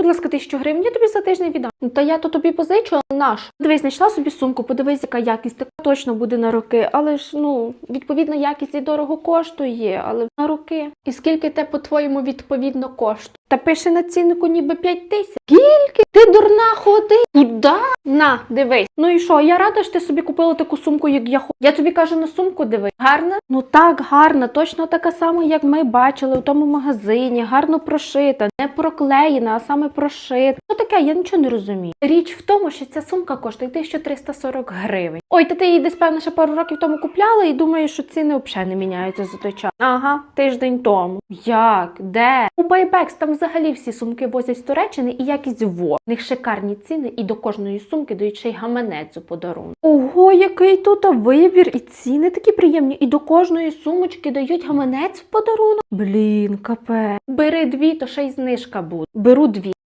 будь ласка, тисячу гривень, я тобі за тиждень віддам. Ну, Та я то тобі позичу, але наш. Дивись, знайшла собі сумку, подивись, яка якість, така точно буде на роки. Але ж ну, відповідно, якість і дорого коштує, але на роки. І скільки те, по-твоєму, відповідно коштує? Та пише на ціннику ніби 5 тисяч. Скільки? Ти дурна ходи? Куда? На, дивись. Ну і що? Я рада, що ти собі купила таку сумку, як я хочу. Я тобі кажу на сумку дивись. Гарна? Ну так, гарна, точно така сама, як ми бачили у тому магазині, гарно прошита, не проклеєна, а саме прошита. Що таке? Я нічого не розумію. Річ в тому, що ця сумка коштує 1340 гривень. Ой, та ти її десь певно ще пару років тому купляла і думаєш, що ціни взагалі не міняються за той час. Ага, тиждень тому. Як? Де? У Байбекс там взагалі всі сумки возять з Туреччини і якість во. В них шикарні ціни, і до кожної сумки дають ще й гаманець у подарунок. Ого, який тут вибір, і ціни такі приємні. І до кожної сумочки дають гаманець в подарунок. Блін, капе. Бери дві, то ще й знижка буде. Беру дві.